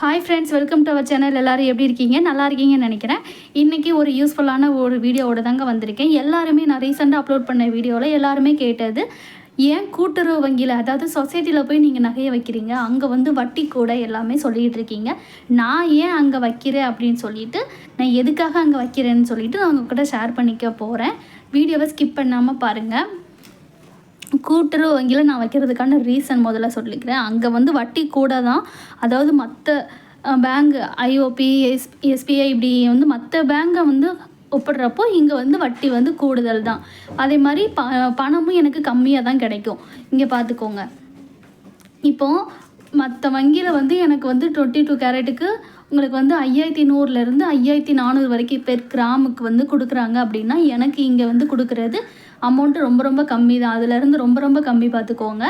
Hi friends welcome to our channel எல்லாரும் எப்படி இருக்கீங்க? நல்லா இருக்கீங்கன்னு நினைக்கிறேன். இன்றைக்கி ஒரு யூஸ்ஃபுல்லான ஒரு வீடியோவோட தாங்க வந்திருக்கேன். எல்லாருமே நான் ரீசெண்டாக அப்லோட் பண்ண வீடியோவில் எல்லாருமே கேட்டது ஏன் கூட்டுறவு வங்கியில் அதாவது சொசைட்டியில் போய் நீங்கள் நகையை வைக்கிறீங்க அங்கே வந்து வட்டி கூட எல்லாமே சொல்லிகிட்டு இருக்கீங்க. நான் ஏன் அங்கே வைக்கிறேன் அப்படின்னு சொல்லிட்டு நான் எதுக்காக அங்கே வைக்கிறேன்னு சொல்லிட்டு நான் உங்ககிட்ட ஷேர் பண்ணிக்க போகிறேன் வீடியோவை ஸ்கிப் பண்ணாமல் பாருங்கள் கூட்டுறவு வங்கியில் நான் வைக்கிறதுக்கான ரீசன் முதல்ல சொல்லிக்கிறேன். அங்கே வந்து வட்டி கூட தான். அதாவது மற்ற பேங்க் ஐஓபி எஸ் எஸ்பிஐ இப்படி வந்து மற்ற பேங்கை வந்து ஒப்பிடுறப்போ இங்கே வந்து வட்டி வந்து கூடுதல் தான். அதே மாதிரி ப பணமும் எனக்கு கம்மியாக தான் கிடைக்கும். இங்கே பார்த்துக்கோங்க இப்போது மற்ற வங்கியில் வந்து எனக்கு வந்து டுவெண்ட்டி டூ கேரட்டுக்கு உங்களுக்கு வந்து ஐயாயிரத்தி நூறுலேருந்து ஐயாயிரத்தி நானூறு வரைக்கும் பெர் கிராமுக்கு வந்து கொடுக்குறாங்க அப்படின்னா எனக்கு இங்கே வந்து கொடுக்குறது அமௌண்ட்டு ரொம்ப ரொம்ப கம்மி தான். அதுலேருந்து ரொம்ப ரொம்ப கம்மி பார்த்துக்கோங்க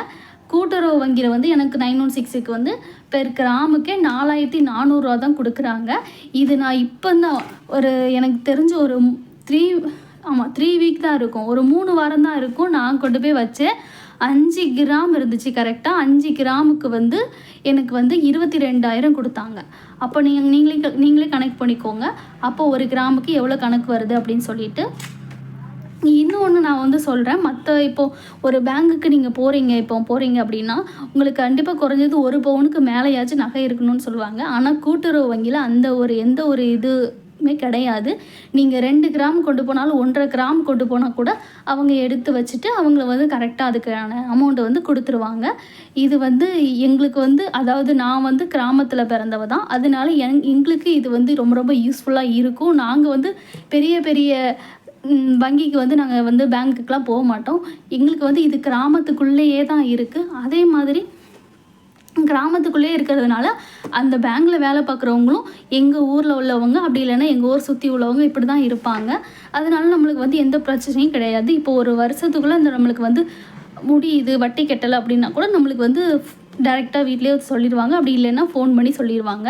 கூட்டுறவு வங்கியில் வந்து எனக்கு நைன் ஒன் சிக்ஸுக்கு வந்து பெர் கிராமுக்கே நாலாயிரத்தி நானூறுரூவா தான் கொடுக்குறாங்க. இது நான் இப்போ தான் ஒரு எனக்கு தெரிஞ்ச ஒரு த்ரீ ஆமாம் த்ரீ வீக் தான் இருக்கும். ஒரு மூணு வாரம் தான் இருக்கும் நான் கொண்டு போய் வச்சேன் அஞ்சு கிராம் இருந்துச்சு கரெக்டாக அஞ்சு கிராமுக்கு வந்து எனக்கு வந்து இருபத்தி ரெண்டாயிரம் கொடுத்தாங்க. அப்போ நீங்கள் நீங்களே நீங்களே கணக்கு பண்ணிக்கோங்க. அப்போ ஒரு கிராமுக்கு எவ்வளோ கணக்கு வருது அப்படின்னு சொல்லிட்டு இன்னொன்று நான் வந்து சொல்கிறேன் மற்ற இப்போது ஒரு பேங்குக்கு நீங்கள் போகிறீங்க இப்போ போகிறீங்க அப்படின்னா உங்களுக்கு கண்டிப்பாக குறைஞ்சது ஒரு பவுனுக்கு மேலேயாச்சும் நகை இருக்கணும்னு சொல்லுவாங்க. ஆனால் கூட்டுறவு வங்கியில் அந்த ஒரு எந்த ஒரு இதுவுமே கிடையாது. நீங்கள் ரெண்டு கிராம் கொண்டு போனாலும் ஒன்றரை கிராம் கொண்டு போனால் கூட அவங்க எடுத்து வச்சுட்டு அவங்கள வந்து கரெக்டாக அதுக்கான அமௌண்ட்டை வந்து கொடுத்துருவாங்க. இது வந்து எங்களுக்கு வந்து அதாவது நான் வந்து கிராமத்தில் பிறந்தவ தான். அதனால எங் எங்களுக்கு இது வந்து ரொம்ப ரொம்ப யூஸ்ஃபுல்லாக இருக்கும். நாங்கள் வந்து பெரிய பெரிய வங்கிக்கு வந்து நாங்கள் வந்து பேங்க்குக்கெலாம் போக மாட்டோம். எங்களுக்கு வந்து இது கிராமத்துக்குள்ளேயே தான் இருக்குது அதே மாதிரி கிராமத்துக்குள்ளே இருக்கிறதுனால அந்த பேங்க்கில் வேலை பார்க்குறவங்களும் எங்கள் ஊரில் உள்ளவங்க அப்படி இல்லைன்னா எங்கள் ஊர் சுற்றி உள்ளவங்க இப்படி தான் இருப்பாங்க. அதனால நம்மளுக்கு வந்து எந்த பிரச்சனையும் கிடையாது. இப்போ ஒரு வருஷத்துக்குள்ளே அந்த நம்மளுக்கு வந்து முடியுது வட்டி கட்டலை அப்படின்னா கூட நம்மளுக்கு வந்து டேரெக்டாக வீட்லேயே சொல்லிடுவாங்க. அப்படி இல்லைன்னா ஃபோன் பண்ணி சொல்லிடுவாங்க.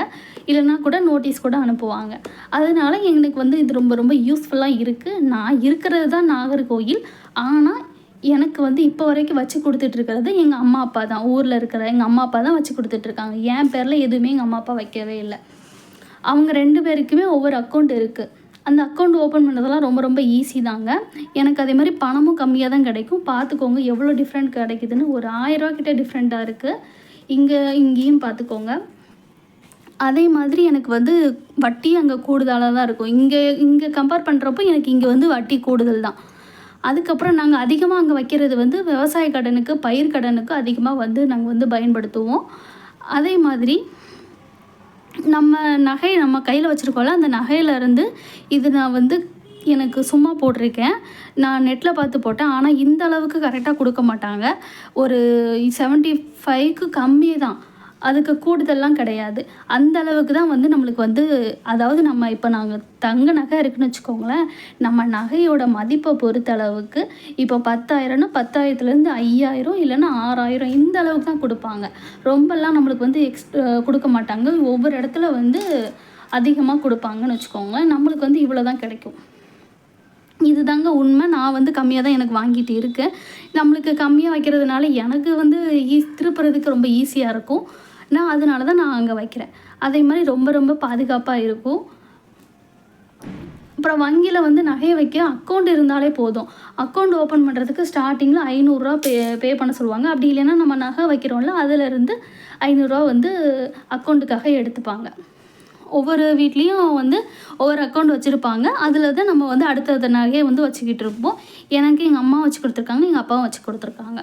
இல்லைன்னா கூட நோட்டீஸ் கூட அனுப்புவாங்க. அதனால் எனக்கு வந்து இது ரொம்ப ரொம்ப யூஸ்ஃபுல்லாக இருக்குது நான் இருக்கிறது தான் நாகர்கோயில் ஆனால் எனக்கு வந்து இப்போ வரைக்கும் வச்சு கொடுத்துட்ருக்கிறது எங்கள் அம்மா அப்பா தான். ஊரில் இருக்கிற எங்கள் அம்மா அப்பா தான் வச்சு கொடுத்துட்ருக்காங்க என் பேரில் எதுவுமே எங்கள் அம்மா அப்பா வைக்கவே இல்லை. அவங்க ரெண்டு பேருக்குமே ஒவ்வொரு அக்கௌண்ட் இருக்குது அந்த அக்கௌண்ட் ஓப்பன் பண்ணுறதெல்லாம் ரொம்ப ரொம்ப ஈஸி தாங்க. எனக்கு அதே மாதிரி பணமும் கம்மியாக தான் கிடைக்கும். பார்த்துக்கோங்க எவ்வளோ டிஃப்ரெண்ட் கிடைக்குதுன்னு. ஒரு ஆயிரரூவா கிட்டே டிஃப்ரெண்ட்டாக இருக்குது இங்கே இங்கேயும் பார்த்துக்கோங்க. அதே மாதிரி எனக்கு வந்து வட்டி அங்கே கூடுதலாக தான் இருக்கும். இங்கே இங்கே கம்பேர் பண்ணுறப்போ எனக்கு இங்கே வந்து வட்டி கூடுதல் தான். அதுக்கப்புறம் நாங்கள் அதிகமாக அங்கே வைக்கிறது வந்து விவசாய கடனுக்கு பயிர் கடனுக்கு அதிகமாக வந்து நாங்கள் வந்து பயன்படுத்துவோம். அதே மாதிரி நம்ம நகை நம்ம கையில் வச்சுருக்கோம்ல அந்த நகையிலேருந்து இது நான் வந்து எனக்கு சும்மா போட்டிருக்கேன். நான் நெட்டில் பார்த்து போட்டேன். ஆனால் இந்த அளவுக்கு கரெக்டாக கொடுக்க மாட்டாங்க. ஒரு செவன்ட்டி ஃபைவ்க்கு கம்மி தான் அதுக்கு கூடுதல்லாம் கிடையாது. அந்த அளவுக்கு தான் வந்து நம்மளுக்கு வந்து அதாவது நம்ம இப்போ நாங்கள் தங்க நகை இருக்குன்னு வச்சுக்கோங்களேன் நம்ம நகையோட மதிப்பை பொறுத்த அளவுக்கு இப்போ பத்தாயிரம்னா பத்தாயிரத்துலேருந்து ஐயாயிரம் இல்லைன்னா ஆறாயிரம் இந்த அளவுக்கு தான் கொடுப்பாங்க. ரொம்பலாம் நம்மளுக்கு வந்து எக்ஸ் கொடுக்க மாட்டாங்க. ஒவ்வொரு இடத்துல வந்து அதிகமாக கொடுப்பாங்கன்னு வச்சுக்கோங்களேன் நம்மளுக்கு வந்து இவ்வளோ தான் கிடைக்கும். இது தாங்க உண்மை. நான் வந்து கம்மியாக தான் எனக்கு வாங்கிட்டு இருக்கேன். நம்மளுக்கு கம்மியாக வைக்கிறதுனால எனக்கு வந்து ஈ திருப்புறதுக்கு ரொம்ப ஈஸியாக இருக்கும். நான் அதனால தான் நான் அங்கே வைக்கிறேன். அதே மாதிரி ரொம்ப ரொம்ப பாதுகாப்பாக இருக்கும். அப்புறம் வங்கியில் வந்து நகையை வைக்க அக்கௌண்ட் இருந்தாலே போதும். அக்கௌண்ட் ஓப்பன் பண்ணுறதுக்கு ஸ்டார்டிங்கில் ஐநூறுரூவா பே பே பண்ண சொல்லுவாங்க. அப்படி இல்லைன்னா நம்ம நகை வைக்கிறோம்ல அதிலிருந்து ஐநூறுரூவா வந்து அக்கௌண்ட்டுக்காக எடுத்துப்பாங்க. ஒவ்வொரு வீட்லேயும் வந்து ஒவ்வொரு அக்கௌண்ட் வச்சுருப்பாங்க. அதில் தான் நம்ம வந்து அடுத்த நகையை வந்து வச்சுக்கிட்டு இருப்போம். எனக்கு எங்கள் அம்மா வச்சு கொடுத்துருக்காங்க எங்கள் அப்பாவும் வச்சு கொடுத்துருக்காங்க.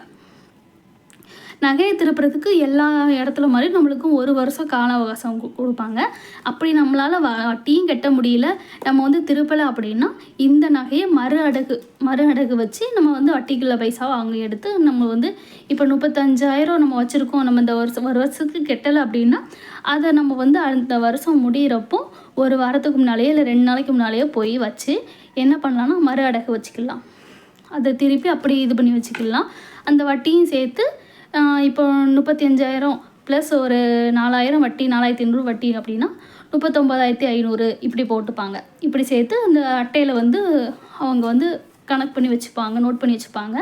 நகையை திருப்புறதுக்கு எல்லா இடத்துல மாதிரி நம்மளுக்கும் ஒரு வருஷம் கால அவகாசம் கொடுப்பாங்க. அப்படி நம்மளால் வட்டியும் கட்ட முடியல. நம்ம வந்து திருப்பலை அப்படின்னா இந்த நகையை மறு அடகு மறு அடகு வச்சு நம்ம வந்து வட்டிக்குள்ள பைசாவை அவங்க எடுத்து நம்ம வந்து இப்போ முப்பத்தஞ்சாயிரம் நம்ம வச்சுருக்கோம். நம்ம இந்த வருஷம் ஒரு வருஷத்துக்கு கெட்டலை அப்படின்னா அதை நம்ம வந்து அந்த வருஷம் முடிகிறப்போ ஒரு வாரத்துக்கு முன்னாலேயோ இல்லை ரெண்டு நாளைக்கு முன்னாலேயோ போய் வச்சு என்ன பண்ணலான்னா மறு அடகு வச்சுக்கலாம். அதை திருப்பி அப்படி இது பண்ணி வச்சுக்கலாம். அந்த வட்டியும் சேர்த்து இப்போ முப்பத்தி அஞ்சாயிரம் ப்ளஸ் ஒரு நாலாயிரம் வட்டி நாலாயிரத்தி ஐநூறு வட்டி அப்படின்னா முப்பத்தொம்பதாயிரத்தி ஐநூறு இப்படி போட்டுப்பாங்க. இப்படி சேர்த்து அந்த அட்டையில் வந்து அவங்க வந்து கணக்கு பண்ணி வச்சுப்பாங்க நோட் பண்ணி வச்சுப்பாங்க.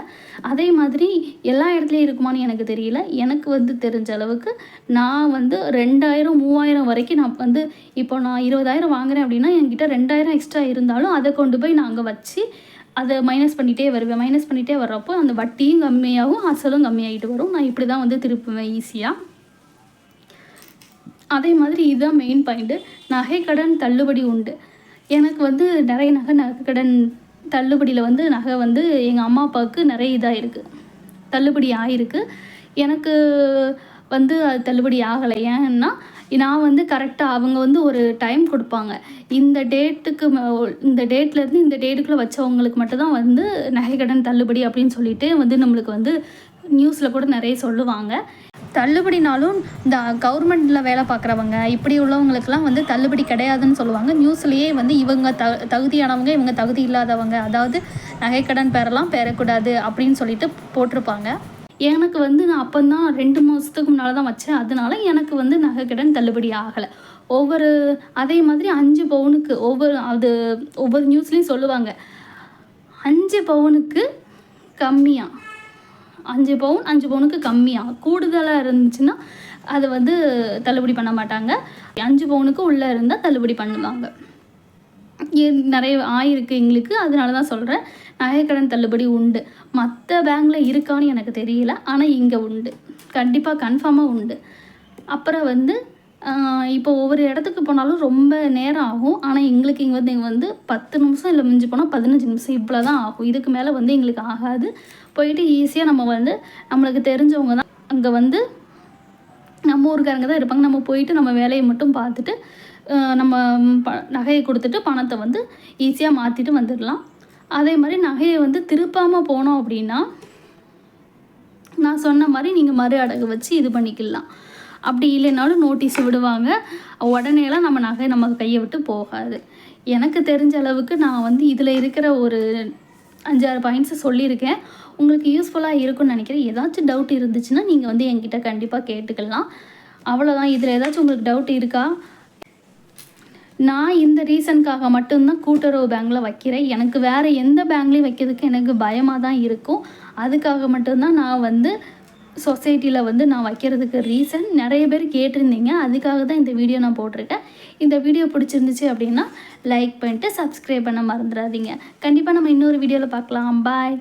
அதே மாதிரி எல்லா இடத்துலையும் இருக்குமான்னு எனக்கு தெரியல. எனக்கு வந்து தெரிஞ்ச அளவுக்கு நான் வந்து ரெண்டாயிரம் மூவாயிரம் வரைக்கும் நான் வந்து இப்போ நான் இருபதாயிரம் வாங்குறேன் அப்படின்னா என்கிட்ட ரெண்டாயிரம் எக்ஸ்ட்ரா இருந்தாலும் அதை கொண்டு போய் நான் அங்கே வச்சு அதை மைனஸ் பண்ணிகிட்டே வருவேன். மைனஸ் பண்ணிகிட்டே வர்றப்போ அந்த வட்டியும் கம்மியாகும் அசலும் கம்மியாகிட்டு வரும். நான் இப்படி தான் வந்து திருப்புவேன் ஈஸியாக அதே மாதிரி இதுதான் மெயின் பாயிண்ட்டு நகை கடன் தள்ளுபடி உண்டு. எனக்கு வந்து நிறைய நகை நகை கடன் தள்ளுபடியில் வந்து நகை வந்து எங்கள் அம்மா அப்பாவுக்கு நிறைய இதாக இருக்குது தள்ளுபடி ஆகிருக்கு எனக்கு வந்து அது தள்ளுபடி ஆகலை. ஏன்னா நான் வந்து கரெக்டாக அவங்க வந்து ஒரு டைம் கொடுப்பாங்க. இந்த டேட்டுக்கு இந்த டேட்லேருந்து இந்த டேட்டுக்குள்ளே வச்சவங்களுக்கு மட்டும்தான் வந்து நகைக்கடன் தள்ளுபடி அப்படின்னு சொல்லிட்டு வந்து நம்மளுக்கு வந்து நியூஸில் கூட நிறைய சொல்லுவாங்க. தள்ளுபடினாலும் இந்த கவர்மெண்ட்டில் வேலை பார்க்குறவங்க இப்படி உள்ளவங்களுக்கெல்லாம் வந்து தள்ளுபடி கிடையாதுன்னு சொல்லுவாங்க. நியூஸ்லேயே வந்து இவங்க த தகுதியானவங்க இவங்க தகுதி இல்லாதவங்க அதாவது நகைக்கடன் பெறலாம் பெறக்கூடாது அப்படின்னு சொல்லிட்டு போட்டிருப்பாங்க. எனக்கு வந்து நான் அப்போ தான் ரெண்டு மாதத்துக்கு முன்னால் தான் வச்சேன். அதனால எனக்கு வந்து நகைக்கடன் தள்ளுபடி ஆகலை. ஒவ்வொரு அதே மாதிரி அஞ்சு பவுனுக்கு ஒவ்வொரு அது ஒவ்வொரு நியூஸ்லேயும் சொல்லுவாங்க. அஞ்சு பவுனுக்கு கம்மியாக அஞ்சு பவுன் அஞ்சு பவுனுக்கு கம்மியாக கூடுதலாக இருந்துச்சுன்னா அதை வந்து தள்ளுபடி பண்ண மாட்டாங்க. அஞ்சு பவுனுக்கு உள்ளே இருந்தால் தள்ளுபடி பண்ணுவாங்க. நிறைய ஆயிருக்கு எங்களுக்கு. அதனால தான் சொல்கிறேன் நகைக்கடன் தள்ளுபடி உண்டு. மற்ற பேங்கில் இருக்கான்னு எனக்கு தெரியல. ஆனால் இங்கே உண்டு. கண்டிப்பாக கன்ஃபார்மாக உண்டு. அப்புறம் வந்து இப்போ ஒவ்வொரு இடத்துக்கு போனாலும் ரொம்ப நேரம் ஆகும். ஆனால் எங்களுக்கு இங்கே வந்து இங்கே வந்து பத்து நிமிஷம் இல்லை மிஞ்சி போனால் பதினஞ்சு நிமிஷம் இவ்வளோ தான் ஆகும். இதுக்கு மேலே வந்து எங்களுக்கு ஆகாது. போயிட்டு ஈஸியாக நம்ம வந்து நம்மளுக்கு தெரிஞ்சவங்க தான். அங்கே வந்து நம்ம ஊருக்காரங்க தான் இருப்பாங்க. நம்ம போயிட்டு நம்ம வேலையை மட்டும் பார்த்துட்டு நம்ம ப நகையை கொடுத்துட்டு பணத்தை வந்து ஈஸியாக மாற்றிட்டு வந்துடலாம். அதே மாதிரி நகையை வந்து திருப்பாமல் போனோம் அப்படின்னா நான் சொன்ன மாதிரி நீங்கள் மறு அடகு வச்சு இது பண்ணிக்கலாம். அப்படி இல்லைனாலும் நோட்டீஸ் விடுவாங்க. உடனேலாம் நம்ம நகை நம்ம கையை விட்டு போகாது. எனக்கு தெரிஞ்ச அளவுக்கு நான் வந்து இதில் இருக்கிற ஒரு அஞ்சாறு பாயிண்ட்ஸை சொல்லியிருக்கேன். உங்களுக்கு யூஸ்ஃபுல்லாக இருக்கும்னு நினைக்கிறேன். ஏதாச்சும் டவுட் இருந்துச்சுன்னா நீங்கள் வந்து என்கிட்ட கண்டிப்பாக கேட்டுக்கலாம். அவ்வளோதான் இதில் ஏதாச்சும் உங்களுக்கு டவுட் இருக்கா? நான் இந்த ரீசனுக்காக மட்டும்தான் கூட்டுறவு பேங்க்கில் வைக்கிறேன். எனக்கு வேறு எந்த பேங்க்லேயும் வைக்கிறதுக்கு எனக்கு பயமாக தான் இருக்கும். அதுக்காக மட்டும்தான் நான் வந்து சொசைட்டியில் வந்து நான் வைக்கிறதுக்கு ரீசன் நிறைய பேர் கேட்டிருந்தீங்க. அதுக்காக தான் இந்த வீடியோ நான் போட்டிருக்கேன். இந்த வீடியோ பிடிச்சிருந்துச்சு அப்படின்னா லைக் பண்ணிட்டு சப்ஸ்கிரைப் பண்ண மறந்துடாதீங்க. கண்டிப்பாக நம்ம இன்னொரு வீடியோவில் பார்க்கலாம். பாய்